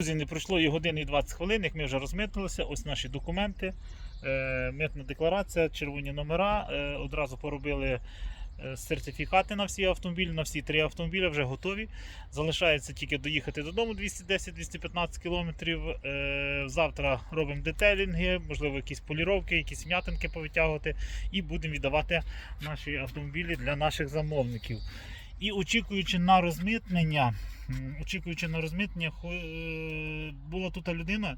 Друзі, не пройшло і години і 20 хвилин, як ми вже розмитнилися. Ось наші документи. Е, Митна декларація, червоні номера. Е, Одразу поробили е, сертифікати на всі автомобілі, на всі три автомобілі вже готові. Залишається тільки доїхати додому 210-215 кілометрів. Завтра робимо детелінги, можливо, якісь поліровки, якісь м'ятинки повитягувати, і будемо віддавати наші автомобілі для наших замовників. І очікуючи на розмитнення, очікуючи на розмитнення, е, була тут людина.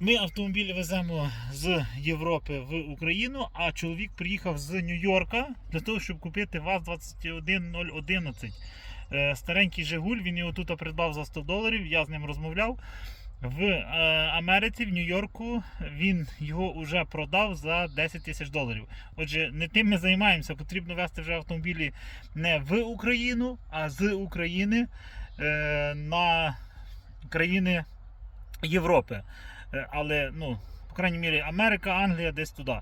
Ми автомобілі веземо з Європи в Україну, а чоловік приїхав з Нью-Йорка для того, щоб купити ВАЗ-21011. Е, Старенький Жигуль, він його тут придбав за 100 доларів. Я з ним розмовляв. В е, Америці, в Нью-Йорку, він його вже продав за 10 тисяч доларів. Отже, не тим ми займаємося. Потрібно вести вже автомобілі не в Україну, а з України е, на країни Європи. Е, Але, ну, по крайній мірі, Америка, Англія десь туди.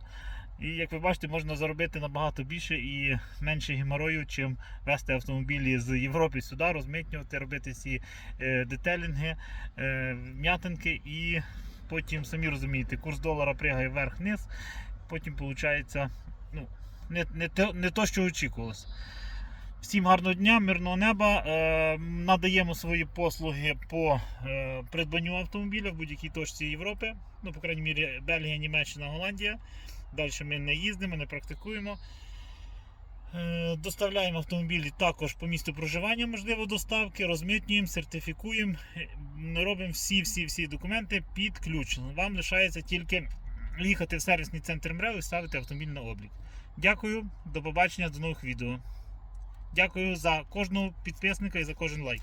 І як ви бачите, можна заробити набагато більше і менше геморою, чим вести автомобілі з Європи сюди, розмитнювати, робити ці е, детелінги, е, м'ятинки і потім, самі розумієте, курс долара пригає вверх-вниз, потім виходить ну, не, не, те, не то, що очікувалося. Всім гарного дня, мирного неба. Е, надаємо свої послуги по е, придбанню автомобіля в будь-якій точці Європи. Ну, по крайній мірі, Бельгія, Німеччина, Голландія. Далі ми не їздимо, не практикуємо. Е, Доставляємо автомобілі також по місту проживання, можливо, доставки, розмитнюємо, сертифікуємо, е, робимо всі-всі-всі документи під ключ. Вам лишається тільки їхати в сервісний центр МРЕВ і ставити автомобіль на облік. Дякую, до побачення, до нових відео. Дякую за кожного підписника і за кожен лайк.